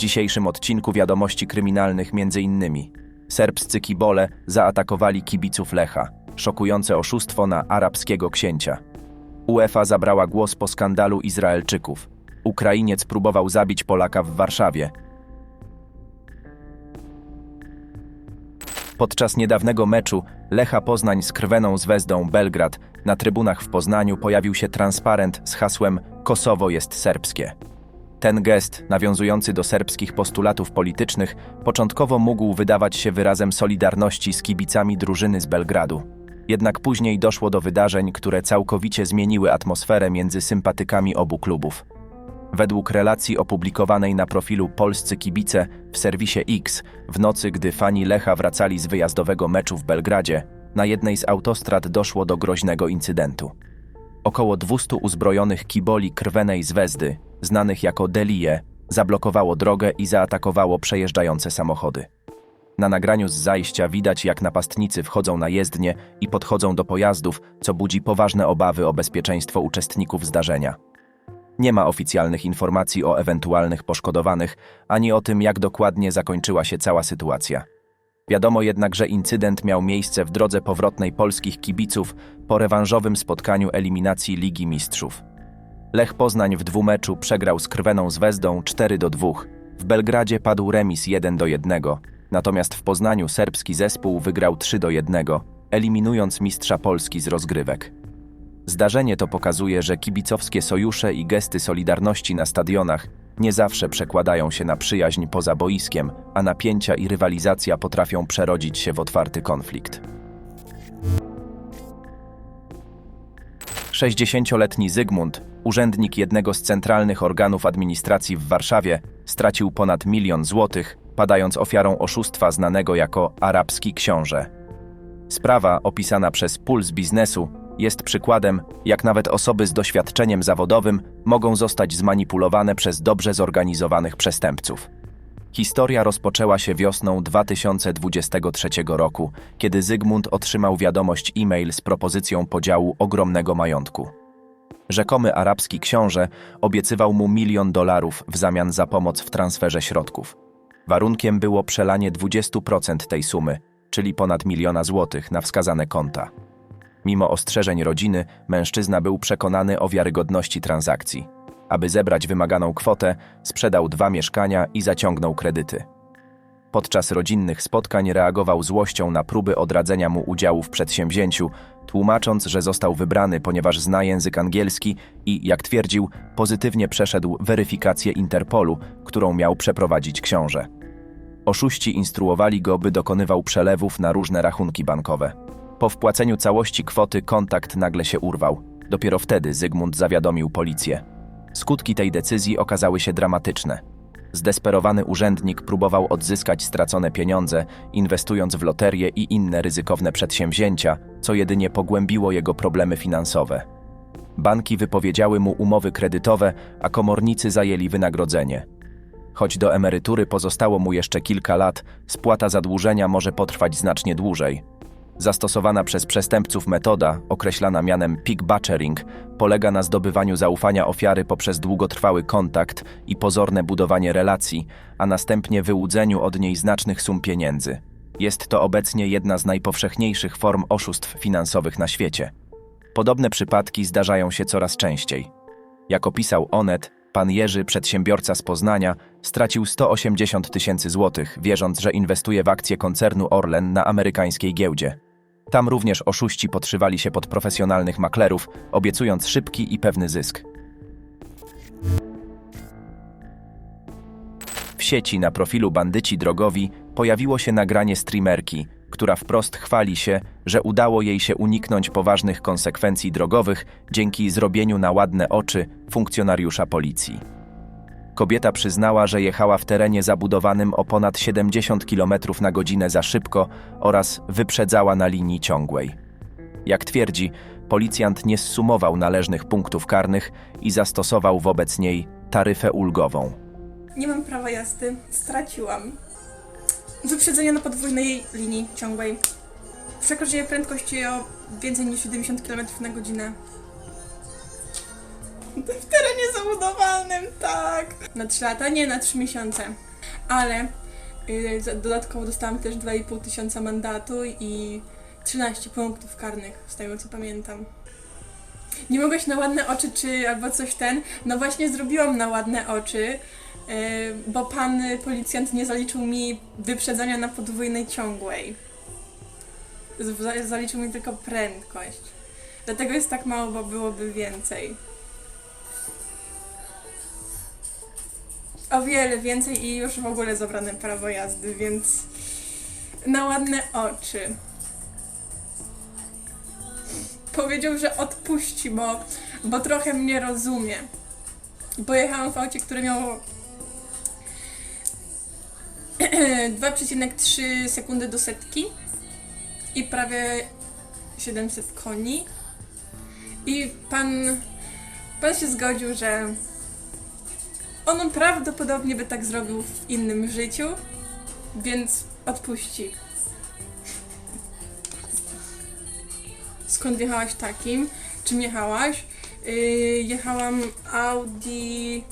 dzisiejszym odcinku wiadomości kryminalnych innymi serbscy kibole zaatakowali kibiców Lecha, szokujące oszustwo na arabskiego księcia. UEFA zabrała głos po skandalu Izraelczyków. Ukrainiec próbował zabić Polaka w Warszawie. Podczas niedawnego meczu Lecha Poznań z Krweną Zvezdą Belgrad na trybunach w Poznaniu pojawił się transparent z hasłem Kosowo jest serbskie. Ten gest, nawiązujący do serbskich postulatów politycznych, początkowo mógł wydawać się wyrazem solidarności z kibicami drużyny z Belgradu. Jednak później doszło do wydarzeń, które całkowicie zmieniły atmosferę między sympatykami obu klubów. Według relacji opublikowanej na profilu Polscy Kibice w serwisie X, w nocy, gdy fani Lecha wracali z wyjazdowego meczu w Belgradzie, na jednej z autostrad doszło do groźnego incydentu. Około 200 uzbrojonych kiboli krwenej Zvezdy, znanych jako Delie, zablokowało drogę i zaatakowało przejeżdżające samochody. Na nagraniu z zajścia widać, jak napastnicy wchodzą na jezdnię i podchodzą do pojazdów, co budzi poważne obawy o bezpieczeństwo uczestników zdarzenia. Nie ma oficjalnych informacji o ewentualnych poszkodowanych, ani o tym, jak dokładnie zakończyła się cała sytuacja. Wiadomo jednak, że incydent miał miejsce w drodze powrotnej polskich kibiców po rewanżowym spotkaniu eliminacji Ligi Mistrzów. Lech Poznań w dwumeczu przegrał z Krweną Zvezdą 4 do 2. W Belgradzie padł remis 1 do 1, natomiast w Poznaniu serbski zespół wygrał 3 do 1, eliminując mistrza Polski z rozgrywek. Zdarzenie to pokazuje, że kibicowskie sojusze i gesty solidarności na stadionach nie zawsze przekładają się na przyjaźń poza boiskiem, a napięcia i rywalizacja potrafią przerodzić się w otwarty konflikt. 60-letni Zygmunt, urzędnik jednego z centralnych organów administracji w Warszawie, stracił ponad milion złotych, padając ofiarą oszustwa znanego jako arabski książę. Sprawa, opisana przez Puls Biznesu, jest przykładem, jak nawet osoby z doświadczeniem zawodowym mogą zostać zmanipulowane przez dobrze zorganizowanych przestępców. Historia rozpoczęła się wiosną 2023 roku, kiedy Zygmunt otrzymał wiadomość e-mail z propozycją podziału ogromnego majątku. Rzekomy arabski książę obiecywał mu milion dolarów w zamian za pomoc w transferze środków. Warunkiem było przelanie 20% tej sumy, czyli ponad miliona złotych, na wskazane konta. Mimo ostrzeżeń rodziny, mężczyzna był przekonany o wiarygodności transakcji. Aby zebrać wymaganą kwotę, sprzedał dwa mieszkania i zaciągnął kredyty. Podczas rodzinnych spotkań reagował złością na próby odradzenia mu udziału w przedsięwzięciu, tłumacząc, że został wybrany, ponieważ zna język angielski i, jak twierdził, pozytywnie przeszedł weryfikację Interpolu, którą miał przeprowadzić książę. Oszuści instruowali go, by dokonywał przelewów na różne rachunki bankowe. Po wpłaceniu całości kwoty kontakt nagle się urwał. Dopiero wtedy Zygmunt zawiadomił policję. Skutki tej decyzji okazały się dramatyczne. Zdesperowany urzędnik próbował odzyskać stracone pieniądze, inwestując w loterie i inne ryzykowne przedsięwzięcia, co jedynie pogłębiło jego problemy finansowe. Banki wypowiedziały mu umowy kredytowe, a komornicy zajęli wynagrodzenie. Choć do emerytury pozostało mu jeszcze kilka lat, spłata zadłużenia może potrwać znacznie dłużej. Zastosowana przez przestępców metoda, określana mianem pig butchering, polega na zdobywaniu zaufania ofiary poprzez długotrwały kontakt i pozorne budowanie relacji, a następnie wyłudzeniu od niej znacznych sum pieniędzy. Jest to obecnie jedna z najpowszechniejszych form oszustw finansowych na świecie. Podobne przypadki zdarzają się coraz częściej. Jak opisał Onet, pan Jerzy, przedsiębiorca z Poznania, stracił 180 tysięcy złotych, wierząc, że inwestuje w akcje koncernu Orlen na amerykańskiej giełdzie. Tam również oszuści podszywali się pod profesjonalnych maklerów, obiecując szybki i pewny zysk. W sieci na profilu Bandyci Drogowi pojawiło się nagranie streamerki, która wprost chwali się, że udało jej się uniknąć poważnych konsekwencji drogowych dzięki zrobieniu na ładne oczy funkcjonariusza policji. Kobieta przyznała, że jechała w terenie zabudowanym o ponad 70 km na godzinę za szybko oraz wyprzedzała na linii ciągłej. Jak twierdzi, policjant nie zsumował należnych punktów karnych i zastosował wobec niej taryfę ulgową. Nie mam prawa jazdy. Straciłam. Wyprzedzenie na podwójnej linii ciągłej. Przekroczenie prędkości o więcej niż 70 km na godzinę. W terenie zabudowanym, tak. Na 3 lata, nie na 3 miesiące. ale y, za- dodatkowo dostałam też 2,5 tysiąca mandatu i 13 punktów karnych, z tego co pamiętam. Nie mogłeś na ładne oczy czy albo coś ten? No właśnie zrobiłam na ładne oczy, y, bo pan policjant nie zaliczył mi wyprzedzania na podwójnej ciągłej. Zaliczył mi tylko prędkość. Dlatego jest tak mało, bo byłoby więcej. O wiele więcej i już w ogóle zabrane prawo jazdy, więc na ładne oczy. Powiedział, że odpuści, bo, bo trochę mnie rozumie. Pojechałam w aucie, które miało 2,3 sekundy do setki i prawie 700 koni. I pan, pan się zgodził, że on prawdopodobnie by tak zrobił w innym życiu, więc odpuści. Skąd jechałaś takim? Czym jechałaś? Yy, jechałam Audi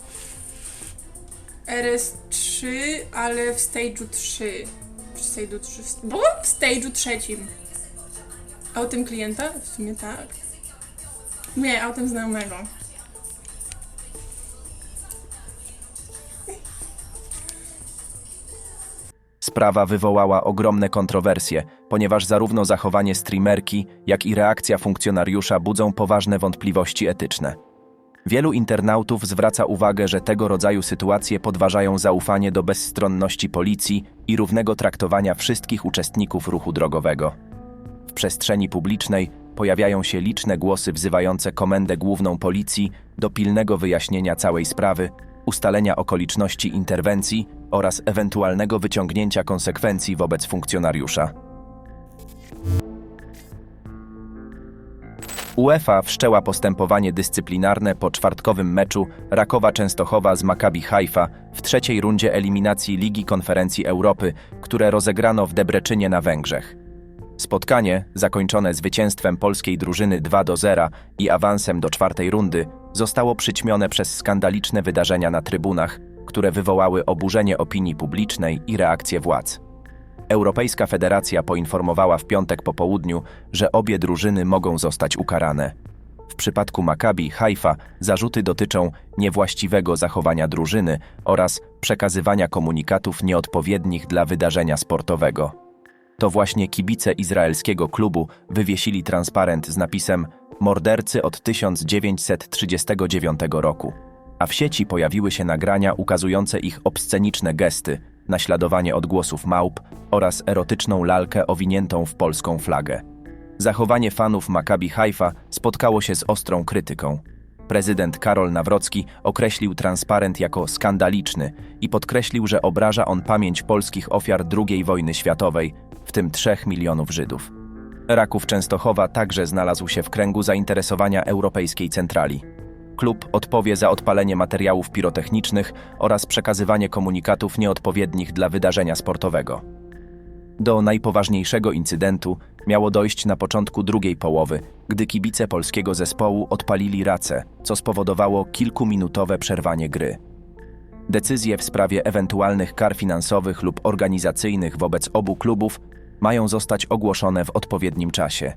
RS3, ale w stage'u 3. W stage'u 3. Bo w stage'u trzecim. Autem klienta? W sumie tak. Nie, autem znajomego. Sprawa wywołała ogromne kontrowersje, ponieważ zarówno zachowanie streamerki, jak i reakcja funkcjonariusza budzą poważne wątpliwości etyczne. Wielu internautów zwraca uwagę, że tego rodzaju sytuacje podważają zaufanie do bezstronności policji i równego traktowania wszystkich uczestników ruchu drogowego. W przestrzeni publicznej pojawiają się liczne głosy wzywające Komendę Główną Policji do pilnego wyjaśnienia całej sprawy, ustalenia okoliczności interwencji oraz ewentualnego wyciągnięcia konsekwencji wobec funkcjonariusza. UEFA wszczęła postępowanie dyscyplinarne po czwartkowym meczu Rakowa Częstochowa z Maccabi Haifa w trzeciej rundzie eliminacji Ligi Konferencji Europy, które rozegrano w Debreczynie na Węgrzech. Spotkanie, zakończone zwycięstwem polskiej drużyny 2 do 0 i awansem do czwartej rundy, zostało przyćmione przez skandaliczne wydarzenia na trybunach, które wywołały oburzenie opinii publicznej i reakcje władz. Europejska Federacja poinformowała w piątek po południu, że obie drużyny mogą zostać ukarane. W przypadku Maccabi Haifa zarzuty dotyczą niewłaściwego zachowania drużyny oraz przekazywania komunikatów nieodpowiednich dla wydarzenia sportowego. To właśnie kibice izraelskiego klubu wywiesili transparent z napisem Mordercy od 1939 roku. A w sieci pojawiły się nagrania ukazujące ich obsceniczne gesty, naśladowanie odgłosów małp oraz erotyczną lalkę owiniętą w polską flagę. Zachowanie fanów Maccabi Haifa spotkało się z ostrą krytyką. Prezydent Karol Nawrocki określił transparent jako skandaliczny i podkreślił, że obraża on pamięć polskich ofiar II wojny światowej, w tym 3 milionów Żydów. Raków Częstochowa także znalazł się w kręgu zainteresowania Europejskiej Centrali. Klub odpowie za odpalenie materiałów pirotechnicznych oraz przekazywanie komunikatów nieodpowiednich dla wydarzenia sportowego. Do najpoważniejszego incydentu miało dojść na początku drugiej połowy, gdy kibice polskiego zespołu odpalili racę, co spowodowało kilkuminutowe przerwanie gry. Decyzje w sprawie ewentualnych kar finansowych lub organizacyjnych wobec obu klubów mają zostać ogłoszone w odpowiednim czasie.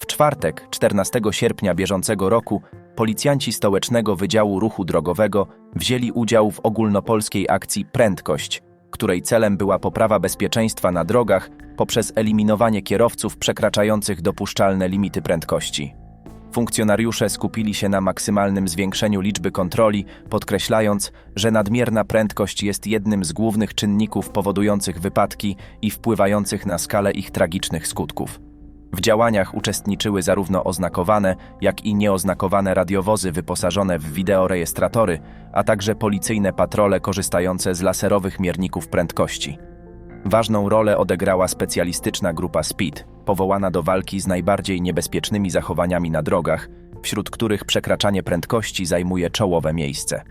W czwartek, 14 sierpnia bieżącego roku, policjanci Stołecznego Wydziału Ruchu Drogowego wzięli udział w ogólnopolskiej akcji Prędkość, której celem była poprawa bezpieczeństwa na drogach poprzez eliminowanie kierowców przekraczających dopuszczalne limity prędkości. Funkcjonariusze skupili się na maksymalnym zwiększeniu liczby kontroli, podkreślając, że nadmierna prędkość jest jednym z głównych czynników powodujących wypadki i wpływających na skalę ich tragicznych skutków. W działaniach uczestniczyły zarówno oznakowane, jak i nieoznakowane radiowozy wyposażone w wideorejestratory, a także policyjne patrole korzystające z laserowych mierników prędkości. Ważną rolę odegrała specjalistyczna grupa SPEED, powołana do walki z najbardziej niebezpiecznymi zachowaniami na drogach, wśród których przekraczanie prędkości zajmuje czołowe miejsce.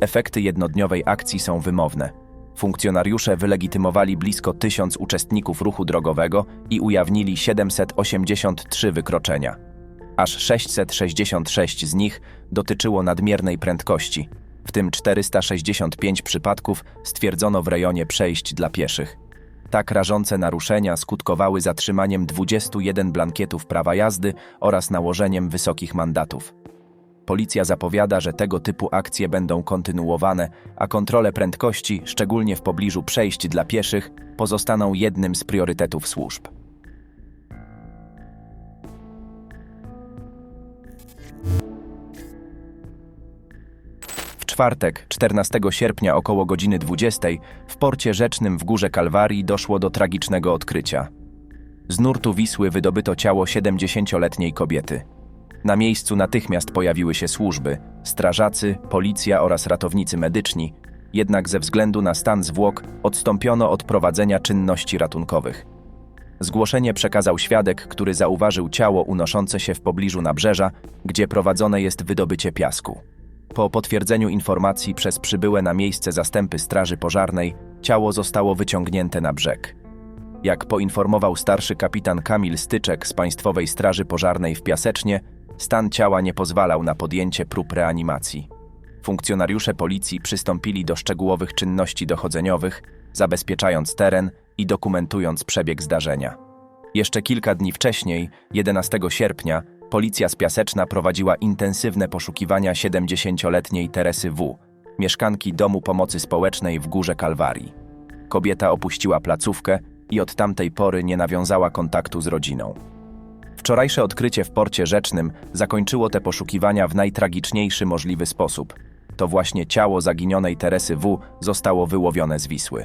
Efekty jednodniowej akcji są wymowne. Funkcjonariusze wylegitymowali blisko tysiąc uczestników ruchu drogowego i ujawnili 783 wykroczenia. Aż 666 z nich dotyczyło nadmiernej prędkości, w tym 465 przypadków stwierdzono w rejonie przejść dla pieszych. Tak rażące naruszenia skutkowały zatrzymaniem 21 blankietów prawa jazdy oraz nałożeniem wysokich mandatów. Policja zapowiada, że tego typu akcje będą kontynuowane, a kontrole prędkości, szczególnie w pobliżu przejść dla pieszych, pozostaną jednym z priorytetów służb. W czwartek, 14 sierpnia około godziny 20 w porcie rzecznym w Górze Kalwarii doszło do tragicznego odkrycia. Z nurtu Wisły wydobyto ciało 70-letniej kobiety. Na miejscu natychmiast pojawiły się służby, strażacy, policja oraz ratownicy medyczni, jednak ze względu na stan zwłok odstąpiono od prowadzenia czynności ratunkowych. Zgłoszenie przekazał świadek, który zauważył ciało unoszące się w pobliżu nabrzeża, gdzie prowadzone jest wydobycie piasku. Po potwierdzeniu informacji przez przybyłe na miejsce zastępy Straży Pożarnej, ciało zostało wyciągnięte na brzeg. Jak poinformował starszy kapitan Kamil Styczek z Państwowej Straży Pożarnej w Piasecznie, stan ciała nie pozwalał na podjęcie prób reanimacji. Funkcjonariusze policji przystąpili do szczegółowych czynności dochodzeniowych, zabezpieczając teren i dokumentując przebieg zdarzenia. Jeszcze kilka dni wcześniej, 11 sierpnia, policja z Piaseczna prowadziła intensywne poszukiwania 70-letniej Teresy W., mieszkanki Domu Pomocy Społecznej w Górze Kalwarii. Kobieta opuściła placówkę i od tamtej pory nie nawiązała kontaktu z rodziną. Wczorajsze odkrycie w porcie rzecznym zakończyło te poszukiwania w najtragiczniejszy możliwy sposób. To właśnie ciało zaginionej Teresy W. zostało wyłowione z Wisły.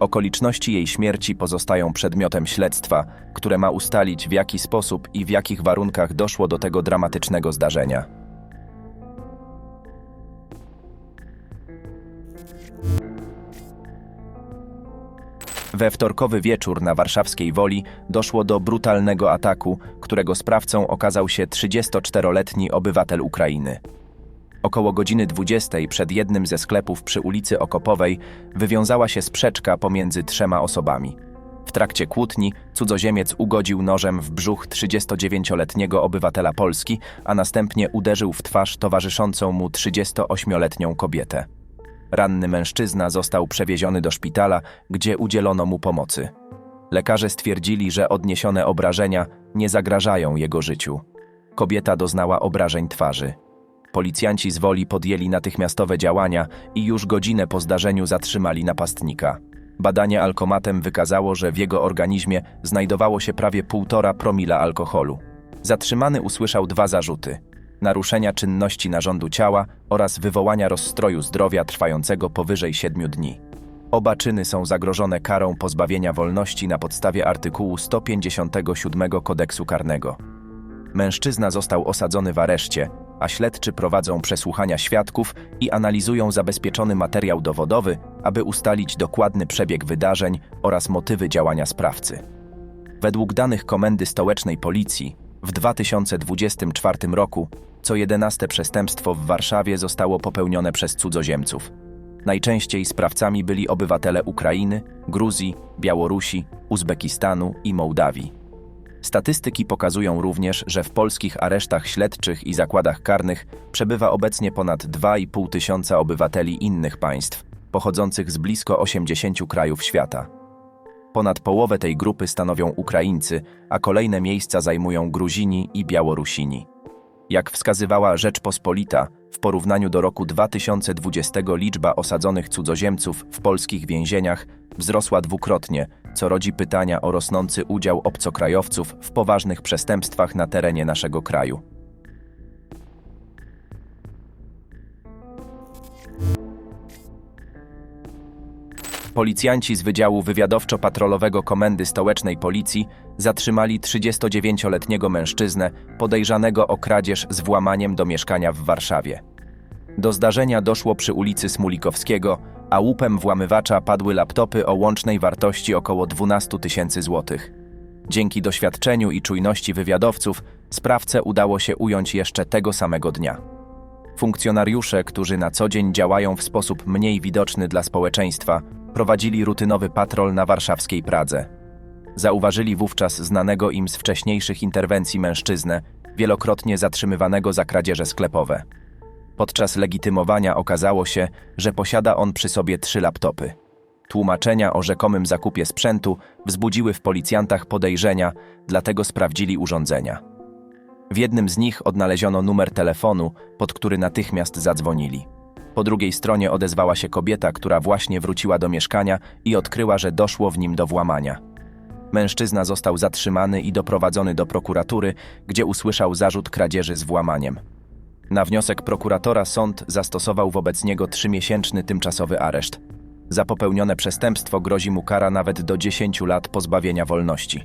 Okoliczności jej śmierci pozostają przedmiotem śledztwa, które ma ustalić w jaki sposób i w jakich warunkach doszło do tego dramatycznego zdarzenia. We wtorkowy wieczór na warszawskiej Woli doszło do brutalnego ataku, którego sprawcą okazał się 34-letni obywatel Ukrainy. Około godziny 20 przed jednym ze sklepów przy ulicy Okopowej wywiązała się sprzeczka pomiędzy trzema osobami. W trakcie kłótni cudzoziemiec ugodził nożem w brzuch 39-letniego obywatela Polski, a następnie uderzył w twarz towarzyszącą mu 38-letnią kobietę. Ranny mężczyzna został przewieziony do szpitala, gdzie udzielono mu pomocy. Lekarze stwierdzili, że odniesione obrażenia nie zagrażają jego życiu. Kobieta doznała obrażeń twarzy. Policjanci z woli podjęli natychmiastowe działania i już godzinę po zdarzeniu zatrzymali napastnika. Badanie alkomatem wykazało, że w jego organizmie znajdowało się prawie 1,5 promila alkoholu. Zatrzymany usłyszał dwa zarzuty: naruszenia czynności narządu ciała oraz wywołania rozstroju zdrowia trwającego powyżej 7 dni. Oba czyny są zagrożone karą pozbawienia wolności na podstawie artykułu 157 kodeksu karnego. Mężczyzna został osadzony w areszcie, a śledczy prowadzą przesłuchania świadków i analizują zabezpieczony materiał dowodowy, aby ustalić dokładny przebieg wydarzeń oraz motywy działania sprawcy. Według danych Komendy Stołecznej Policji, w 2024 roku co 11 przestępstwo w Warszawie zostało popełnione przez cudzoziemców. Najczęściej sprawcami byli obywatele Ukrainy, Gruzji, Białorusi, Uzbekistanu i Mołdawii. Statystyki pokazują również, że w polskich aresztach śledczych i zakładach karnych przebywa obecnie ponad 2,5 tysiąca obywateli innych państw, pochodzących z blisko 80 krajów świata. Ponad połowę tej grupy stanowią Ukraińcy, a kolejne miejsca zajmują Gruzini i Białorusini. Jak wskazywała Rzeczpospolita, w porównaniu do roku 2020 liczba osadzonych cudzoziemców w polskich więzieniach wzrosła dwukrotnie, co rodzi pytania o rosnący udział obcokrajowców w poważnych przestępstwach na terenie naszego kraju. Policjanci z Wydziału Wywiadowczo-Patrolowego Komendy Stołecznej Policji zatrzymali 39-letniego mężczyznę podejrzanego o kradzież z włamaniem do mieszkania w Warszawie. Do zdarzenia doszło przy ulicy Smulikowskiego, a łupem włamywacza padły laptopy o łącznej wartości około 12 tysięcy złotych. Dzięki doświadczeniu i czujności wywiadowców sprawcę udało się ująć jeszcze tego samego dnia. Funkcjonariusze, którzy na co dzień działają w sposób mniej widoczny dla społeczeństwa, prowadzili rutynowy patrol na warszawskiej Pradze. Zauważyli wówczas znanego im z wcześniejszych interwencji mężczyznę, wielokrotnie zatrzymywanego za kradzieże sklepowe. Podczas legitymowania okazało się, że posiada on przy sobie trzy laptopy. Tłumaczenia o rzekomym zakupie sprzętu wzbudziły w policjantach podejrzenia, dlatego sprawdzili urządzenia. W jednym z nich odnaleziono numer telefonu, pod który natychmiast zadzwonili. Po drugiej stronie odezwała się kobieta, która właśnie wróciła do mieszkania i odkryła, że doszło w nim do włamania. Mężczyzna został zatrzymany i doprowadzony do prokuratury, gdzie usłyszał zarzut kradzieży z włamaniem. Na wniosek prokuratora sąd zastosował wobec niego trzymiesięczny tymczasowy areszt. Za popełnione przestępstwo grozi mu kara nawet do 10 lat pozbawienia wolności.